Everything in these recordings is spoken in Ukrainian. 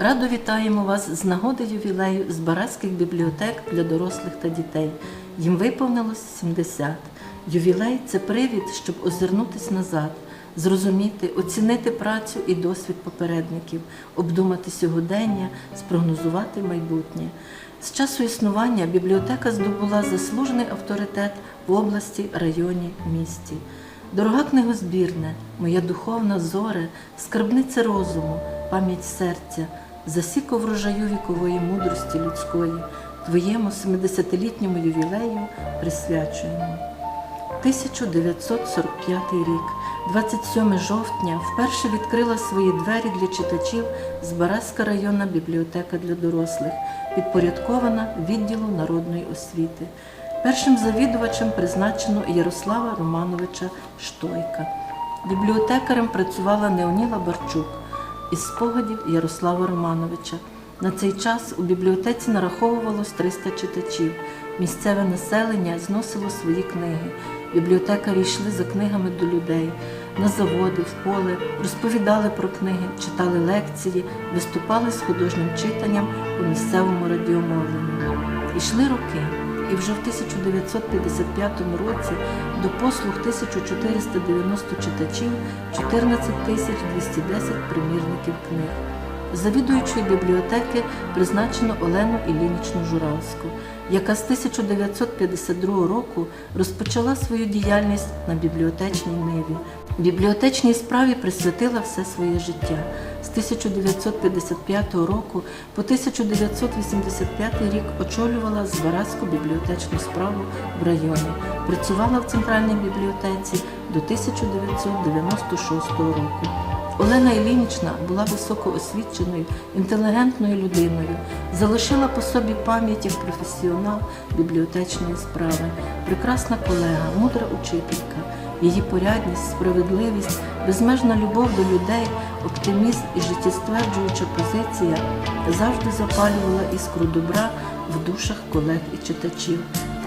Радо вітаємо вас з нагоди ювілею з Барацьких бібліотек для дорослих та дітей. Їм виповнилось 70. Ювілей це привід, щоб озирнутись назад, зрозуміти, оцінити працю і досвід попередників, обдумати сьогодення, спрогнозувати майбутнє. З часу існування бібліотека здобула заслужений авторитет в області, районі, місті. Дорога книгозбірне, моя духовна зоре, скарбниця розуму, пам'ять серця, засіко врожаю вікової мудрості людської, твоєму 70-літньому ювілею присвячуємо. 1945 рік, 27 жовтня, вперше відкрила свої двері для читачів Збаразька районна бібліотека для дорослих, підпорядкована відділу народної освіти. Першим завідувачем призначено Ярослава Романовича Штойка. Бібліотекарем працювала Неоніла Барчук із спогадів Ярослава Романовича. На цей час у бібліотеці нараховувалось 300 читачів. Місцеве населення зносило свої книги. Бібліотекарі йшли за книгами до людей, на заводи, в поле, розповідали про книги, читали лекції, виступали з художнім читанням у місцевому радіомовленні. Ішли роки, і вже в 1955 році до послуг 1490 читачів, 14 тисяч 210 примірників книг. Завідуючою бібліотеки призначено Олену Іллінічну Журавську, яка з 1952 року розпочала свою діяльність на бібліотечній ниві. Бібліотечній справі присвятила все своє життя. З 1955 року по 1985 рік очолювала Збаразьку бібліотечну справу в районі. Працювала в центральній бібліотеці до 1996 року. Олена Ілінічна була високоосвіченою, інтелігентною людиною, залишила по собі пам'ять як професіонал бібліотечної справи, прекрасна колега, мудра учителька. Її порядність, справедливість, безмежна любов до людей, оптимізм і життєстверджуюча позиція завжди запалювала іскру добра в душах колег і читачів.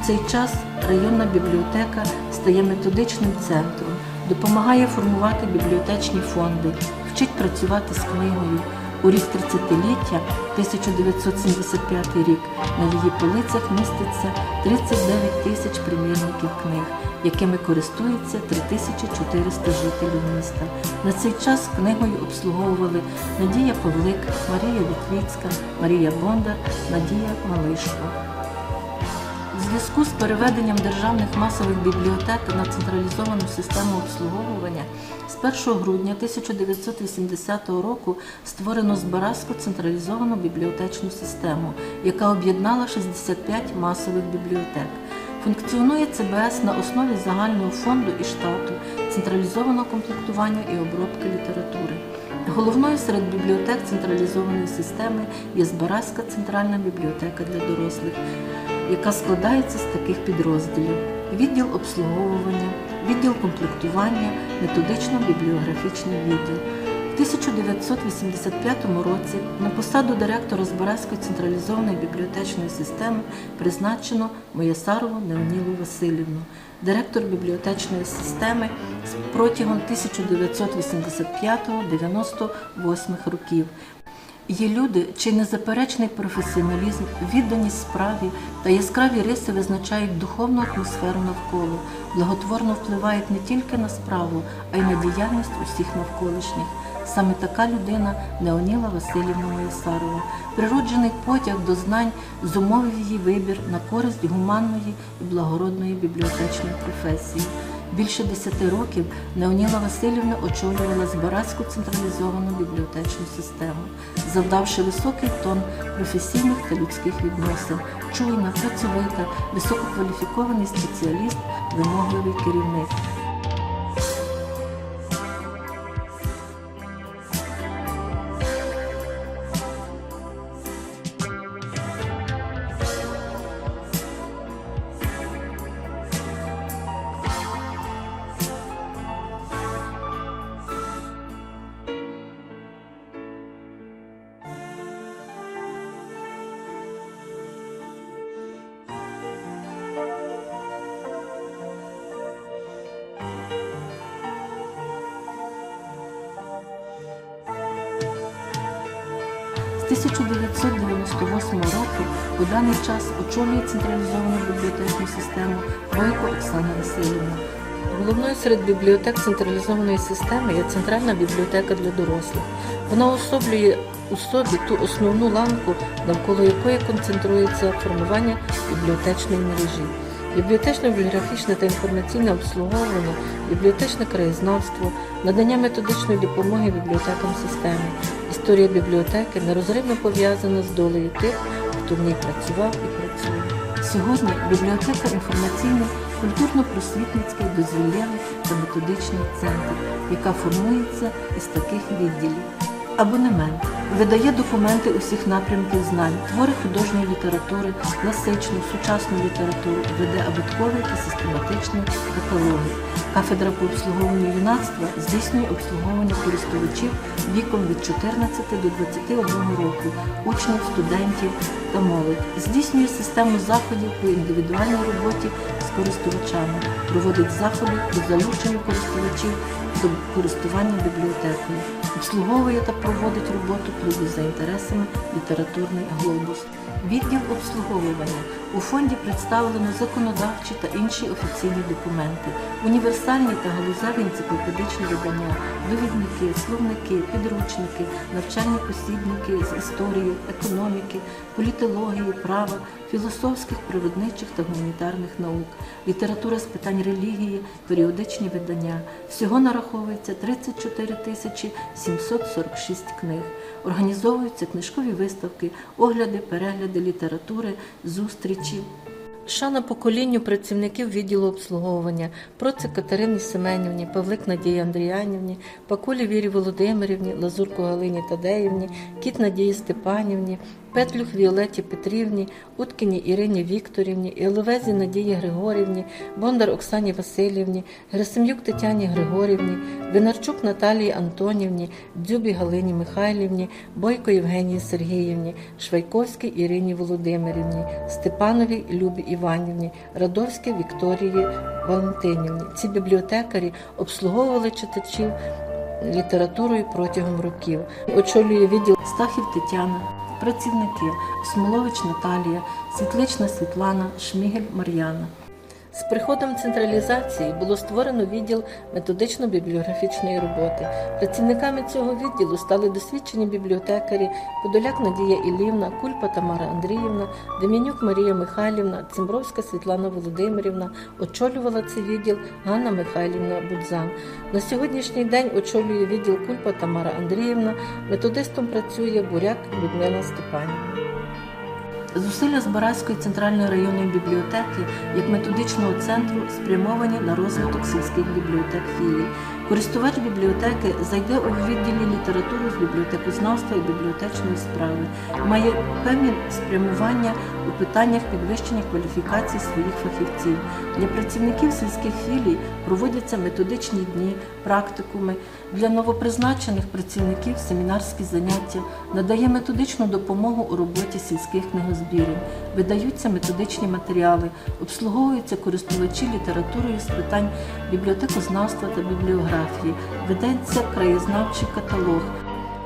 В цей час районна бібліотека стає методичним центром, допомагає формувати бібліотечні фонди, вчить працювати з книгою. У рік 30-ліття, 1975 рік, на її полицях міститься 39 тисяч примірників книг, якими користується 3400 жителів міста. На цей час книгою обслуговували Надія Павлик, Марія Вітвіцька, Марія Бондар, Надія Малишко. Зв'язку з переведенням державних масових бібліотек на централізовану систему обслуговування з 1 грудня 1980 року створено Збаразьку централізовану бібліотечну систему, яка об'єднала 65 масових бібліотек. Функціонує ЦБС на основі загального фонду і штату, централізованого комплектування і обробки літератури. Головною серед бібліотек централізованої системи є Збаразька центральна бібліотека для дорослих, яка складається з таких підрозділів: відділ обслуговування, відділ комплектування, методично-бібліографічний відділ. В 1985 році на посаду директора Збаразької централізованої бібліотечної системи призначено Моясарову Неонілу Васильівну, директор бібліотечної системи протягом 1985-98 років. Є люди, чий незаперечний професіоналізм, відданість справі та яскраві риси визначають духовну атмосферу навколо, благотворно впливають не тільки на справу, а й на діяльність усіх навколишніх. Саме така людина Неоніла Васильівна Моєсарова. Природжений потяг до знань зумовив її вибір на користь гуманної і благородної бібліотечної професії. Більше десяти років Неоніла Васильівна очолювала Збаразьку централізовану бібліотечну систему, завдавши високий тон професійних та людських відносин, чуйна, працьовита, висококваліфікований спеціаліст, вимогливий керівник. 1998 року у даний час очолює централізовану бібліотечну систему Бойко Оксана Васильівна. Головною серед бібліотек централізованої системи є Центральна бібліотека для дорослих. Вона особлює у собі ту основну ланку, навколо якої концентрується формування бібліотечної мережі. Бібліотечне бібліографічне та інформаційне обслуговування, бібліотечне краєзнавство, надання методичної допомоги бібліотекам системи. Історія бібліотеки нерозривно пов'язана з долею тих, хто в ній працював і працює. Сьогодні бібліотека інформаційний, культурно-просвітницький, дозвіллєвий та методичний центр, яка формується із таких відділів. Абонемент видає документи усіх напрямків знань, твори художньої літератури, класичну, сучасну літературу, веде абиткові та систематичні каталоги. Кафедра по обслуговуванню юнацтва здійснює обслуговування користувачів віком від 14 до 21 року, учнів, студентів та молодь. Здійснює систему заходів по індивідуальній роботі з користувачами, проводить заходи по залученню користувачів до користування бібліотекою, обслуговує та проводить роботу клубу за інтересами Літературний глобус. Відділ обслуговування. У фонді представлено законодавчі та інші офіційні документи, універсальні та галузеві енциклопедичні видання, довідники, словники, підручники, навчальні посібники з історії, економіки, політології, права, філософських, природничих та гуманітарних наук, література з питань релігії, періодичні видання. Всього нараховується 34 тисячі 746 книг. Організовуються книжкові виставки, огляди, перегляди літератури, зустрічі. Шана поколінню працівників відділу обслуговування Процик Катерині Семенівні, Павлик Надії Андріянівні, Пакулі Вірі Володимирівні, Лазурко Галині Тадеївні, Кіт Надії Степанівні, Петлюх Віолеті Петрівні, Уткіні Ірині Вікторівні, Іловезі Надії Григорівні, Бондар Оксані Васильівні, Герасим'юк Тетяні Григорівні, Винарчук Наталії Антонівні, Дзюбі Галині Михайлівні, Бойко Євгенії Сергіївні, Швайковській Ірині Володимирівні, Степановій Любі Іванівні, Радовській Вікторії Валентинівні. Ці бібліотекарі обслуговували читачів літературою протягом років. Очолює відділ Стахів Тетяна, працівники Смолович Наталія, Світлична Світлана, Шмігель Мар'яна. З приходом централізації було створено відділ методично-бібліографічної роботи. Працівниками цього відділу стали досвідчені бібліотекарі Подоляк Надія Ілівна, Кульпа Тамара Андріївна, Дем'янюк Марія Михайлівна, Цимбровська Світлана Володимирівна. Очолювала цей відділ Ганна Михайлівна Будзан. На сьогоднішній день очолює відділ Кульпа Тамара Андріївна. Методистом працює Буряк Людмила Степанівна. Зусилля Збаразької центральної районної бібліотеки як методичного центру спрямовані на розвиток сільських бібліотек філій. Користувач бібліотеки зайде у відділі літератури з бібліотекознавства і бібліотечної справи, має певні спрямування у питаннях підвищення кваліфікації своїх фахівців. Для працівників сільських філій проводяться методичні дні, практикуми. Для новопризначених працівників семінарські заняття. Надає методичну допомогу у роботі сільських книгозбірів, видаються методичні матеріали, обслуговуються користувачі літературою з питань бібліотекознавства та бібліографії, ведеться краєзнавчий каталог.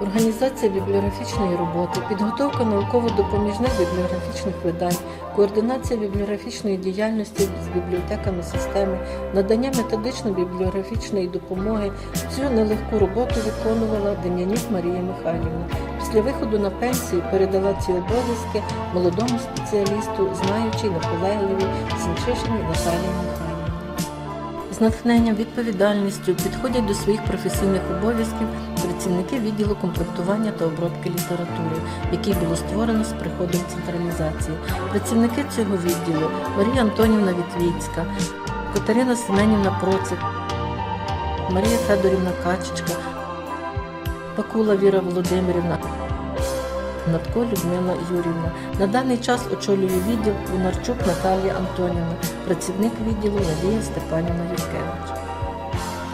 Організація бібліографічної роботи, підготовка науково-допоміжних бібліографічних видань, координація бібліографічної діяльності з бібліотеками системи, надання методично-бібліографічної допомоги. Цю нелегку роботу виконувала Дем'янюк Марія Михайлівна. Після виходу на пенсію передала ці обов'язки молодому спеціалісту, знаючій наполегливій Сінчишині Наталії Михайлівні. З натхненням, відповідальністю підходять до своїх професійних обов'язків працівники відділу комплектування та обробки літератури, який було створено з приходом централізації. Працівники цього відділу Марія Антонівна Вітвіцька, Катерина Семенівна Процик, Марія Федорівна Качечка, Пакула Віра Володимирівна. Натко Людмила Юрівна. На даний час очолює відділ Винарчук Наталія Антонівна, працівник відділу Надія Степанівна Юркевич.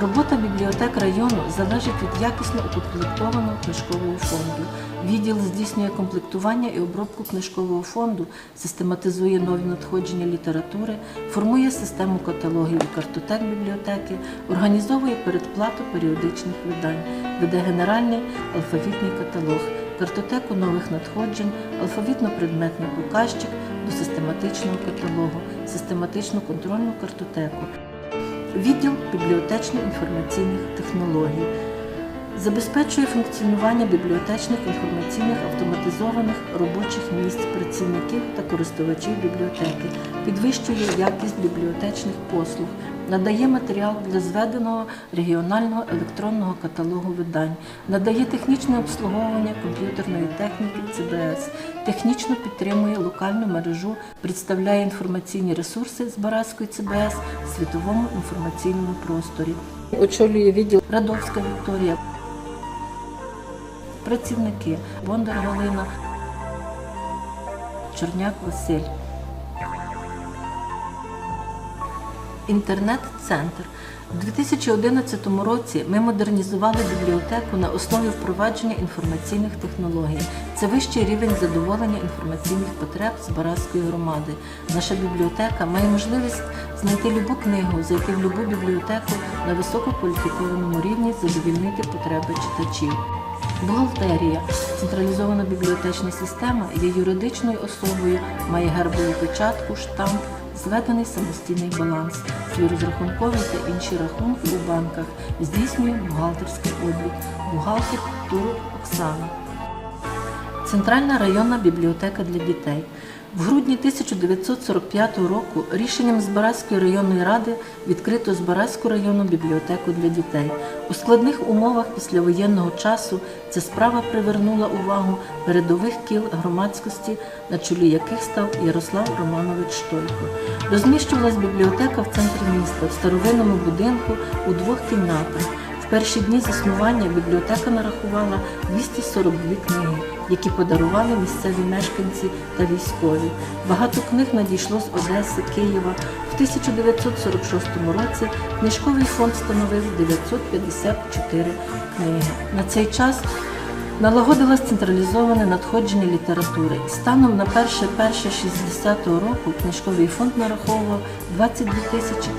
Робота бібліотек району залежить від якісно укомплектованого книжкового фонду. Відділ здійснює комплектування і обробку книжкового фонду, систематизує нові надходження літератури, формує систему каталогів і картотек бібліотеки, організовує передплату періодичних видань, веде генеральний алфавітний каталог, картотеку нових надходжень, алфавітно-предметний показчик до систематичного каталогу, систематичну контрольну картотеку, відділ бібліотечно-інформаційних технологій. Забезпечує функціонування бібліотечних інформаційних автоматизованих робочих місць працівників та користувачів бібліотеки, підвищує якість бібліотечних послуг, надає матеріал для зведеного регіонального електронного каталогу видань, надає технічне обслуговування комп'ютерної техніки ЦБС, технічно підтримує локальну мережу, представляє інформаційні ресурси з Баразької ЦБС в світовому інформаційному просторі. Очолює відділ Радовська Вікторія. Працівники Бондар Галина, Черняк Василь. Інтернет-центр. У 2011 році ми модернізували бібліотеку на основі впровадження інформаційних технологій. Це вищий рівень задоволення інформаційних потреб Збаразької громади. Наша бібліотека має можливість знайти любу книгу, зайти в любу бібліотеку на висококваліфікованому рівні, задовільнити потреби читачів. Бухгалтерія. Централізована бібліотечна система є юридичною особою, має гербову печатку, штамп, зведений самостійний баланс, свій розрахунковий та інші рахунки у банках, здійснює бухгалтерський облік. Бухгалтер Туру Оксана. Центральна районна бібліотека для дітей. В грудні 1945 року рішенням Збаразької районної ради відкрито Збаразьку районну бібліотеку для дітей. У складних умовах післявоєнного часу ця справа привернула увагу передових кіл громадськості, на чолі яких став Ярослав Романович Штолько. Розміщувалась бібліотека в центрі міста в старовинному будинку у двох кімнатах. Перші дні заснування бібліотека нарахувала 242 книги, які подарували місцеві мешканці та військові. Багато книг надійшло з Одеси, Києва. В 1946 році книжковий фонд становив 954 книги. На цей час Налагодилось централізоване надходження літератури. Станом на 1.1.60 року книжковий фонд нараховував 22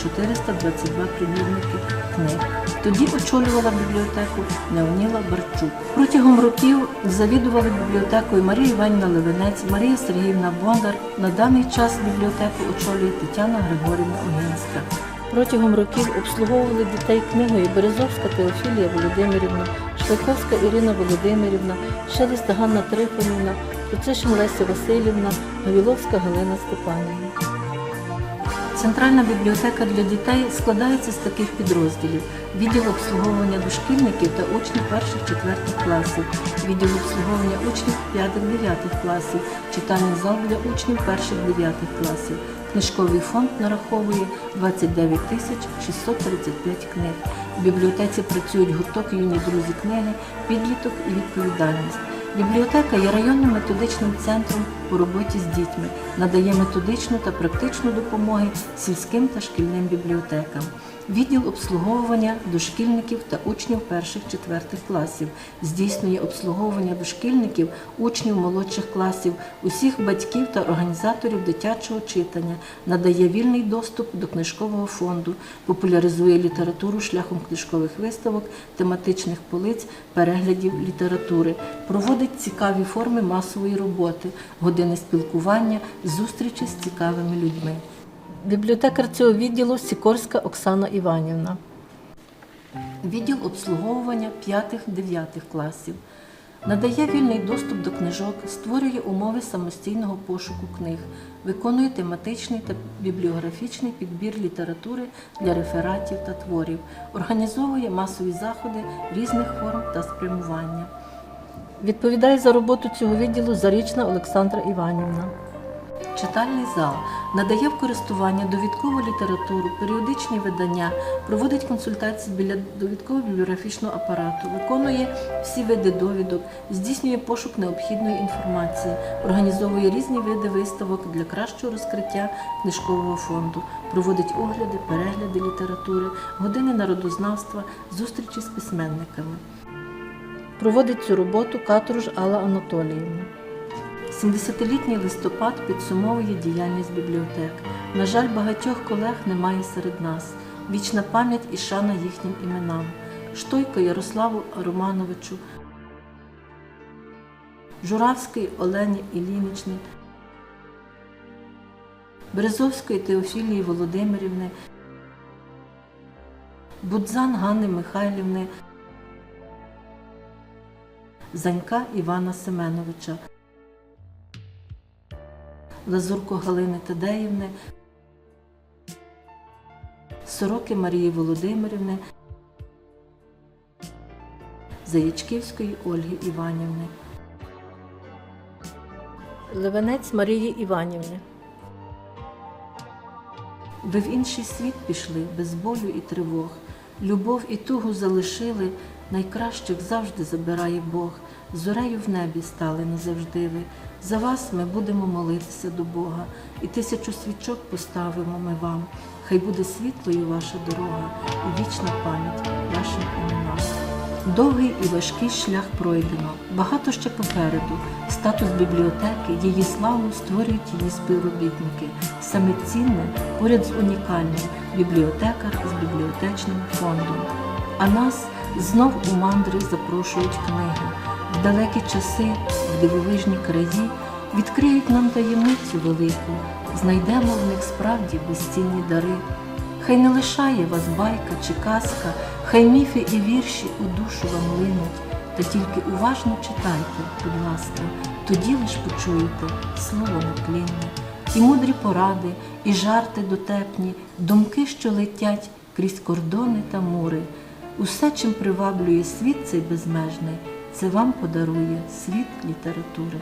422 примірники книг. Тоді очолювала бібліотеку Неоніла Барчук. Протягом років завідували бібліотекою Марія Іванівна Левинець, Марія Сергіївна Бондар. На даний час бібліотеку очолює Тетяна Григорівна Огінська. Протягом років обслуговували дітей книгою Березовська Теофілія Володимирівна, Шликовська Ірина Володимирівна, Шелеста Ганна Трифонівна, Процишин Леся Васильівна, Гавіловська Галина Степанівна. Центральна бібліотека для дітей складається з таких підрозділів: відділ обслуговування дошкільників та учнів перших-четвертих класів, відділ обслуговування учнів п'ятих-дев'ятих класів, читальний зал для учнів перших-дев'ятих класів. Книжковий фонд нараховує 29 тисяч 635 книг. У бібліотеці працюють гурток юні друзі книги, підліток і відповідальність. Бібліотека є районним методичним центром по роботі з дітьми, надає методичну та практичну допомоги сільським та шкільним бібліотекам. Відділ обслуговування дошкільників та учнів перших-четвертих класів. Здійснює обслуговування дошкільників, учнів молодших класів, усіх батьків та організаторів дитячого читання, надає вільний доступ до книжкового фонду, популяризує літературу шляхом книжкових виставок, тематичних полиць, переглядів літератури, проводить цікаві форми масової роботи, години спілкування, зустрічі з цікавими людьми. Бібліотекар цього відділу Сікорська Оксана Іванівна. Відділ обслуговування 5-9 класів. Надає вільний доступ до книжок, створює умови самостійного пошуку книг, виконує тематичний та бібліографічний підбір літератури для рефератів та творів, організовує масові заходи різних форм та спрямування. Відповідає за роботу цього відділу Зарічна Олександра Іванівна. Читальний зал надає в користування довідкову літературу, періодичні видання, проводить консультації біля довідково-бібліографічного апарату, виконує всі види довідок, здійснює пошук необхідної інформації, організовує різні види виставок для кращого розкриття книжкового фонду, проводить огляди, перегляди літератури, години народознавства, зустрічі з письменниками. Проводить цю роботу катруж Алла Анатоліївна. 70-літній листопад підсумовує діяльність бібліотек. На жаль, багатьох колег немає серед нас. Вічна пам'ять і шана їхнім іменам. Штойко Ярославу Романовичу, Журавської Олені Ілінічни, Березовської Теофілії Володимирівни, Будзан Ганни Михайлівни, Занька Івана Семеновича, Лазурко Галини Тадеївни, Сороки Марії Володимирівни, Заячківської Ольги Іванівни, Левенець Марії Іванівни. Ви в інший світ пішли без болю і тривог. Любов і тугу залишили, найкращих завжди забирає Бог. Зорею в небі стали назавжди ви. За вас ми будемо молитися до Бога, і тисячу свічок поставимо ми вам. Хай буде світлою ваша дорога і вічна пам'ять вашим іменам. Довгий і важкий шлях пройдено, багато ще попереду. Статус бібліотеки, її славу створюють її співробітники. Саме цінне поряд з унікальним бібліотекар з бібліотечним фондом. А нас знов у мандри запрошують книги. Далекі часи, в дивовижні краї відкриють нам таємницю велику, знайдемо в них справді безцінні дари. Хай не лишає вас байка чи казка, хай міфи і вірші у душу вам линуть, та тільки уважно читайте, будь ласка, тоді лиш почуєте слово нетлінне, і мудрі поради, і жарти дотепні, думки, що летять крізь кордони та мури. Усе, чим приваблює світ цей безмежний, це вам подарує світ літератури.